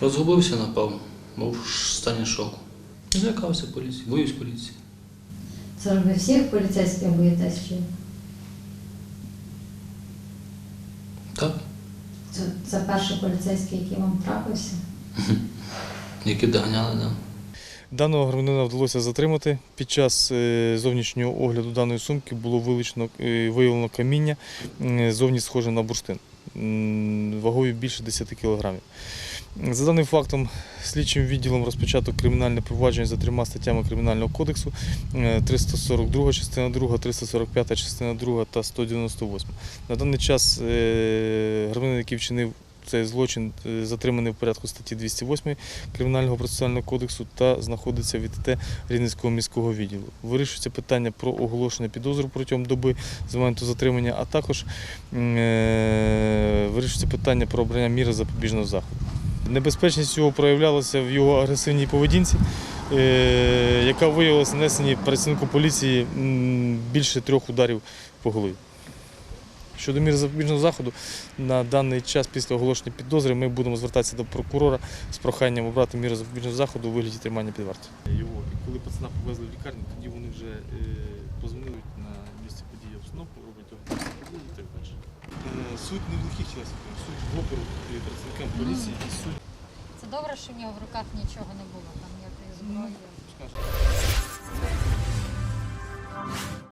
Розгубився, напав, був в стані шоку. Злякався поліції, боюсь поліції. Це ж ви всіх поліцейських боїтесь чи? Так, Це, це перший поліцейський, який вам трапився? які доганяли нам. Даного громадянина вдалося затримати. Під час е, зовнішнього огляду даної сумки було вилучено, е, виявлено каміння, зовні схоже на бурштин, вагою більше 10 кілограмів. За даним фактом, слідчим відділом розпочато кримінальне провадження за трьома статтями Кримінального кодексу е, 342 частина 2, 345 частина 2 та 198. На даний час е, громадянин, який вчинив цей злочин, е, затриманий в порядку статті 208 Кримінального процесуального кодексу та знаходиться в ІТТ Рівненського міського відділу. Вирішується питання про оголошення підозру протягом доби з моменту затримання, а також е, вирішується питання про обрання міри запобіжного заходу. Небезпечність цього проявлялася в його агресивній поведінці, е, яка виявилася нанесені працівнику поліції більше трьох ударів по голові. Щодо міри запобіжного заходу, на даний час після оголошення підозри ми будемо звертатися до прокурора з проханням обрати міру запобіжного заходу у вигляді тримання під вартою. Його, і коли пацана повезли в лікарню, тоді вони вже е, позвонили на місце події обстановку, роблять огляд і так далі. Е, Суть не в лихих суть в опору працівникам поліції і суть. Це добре, що в нього в руках нічого не було, там ніякої зброї. скажімо,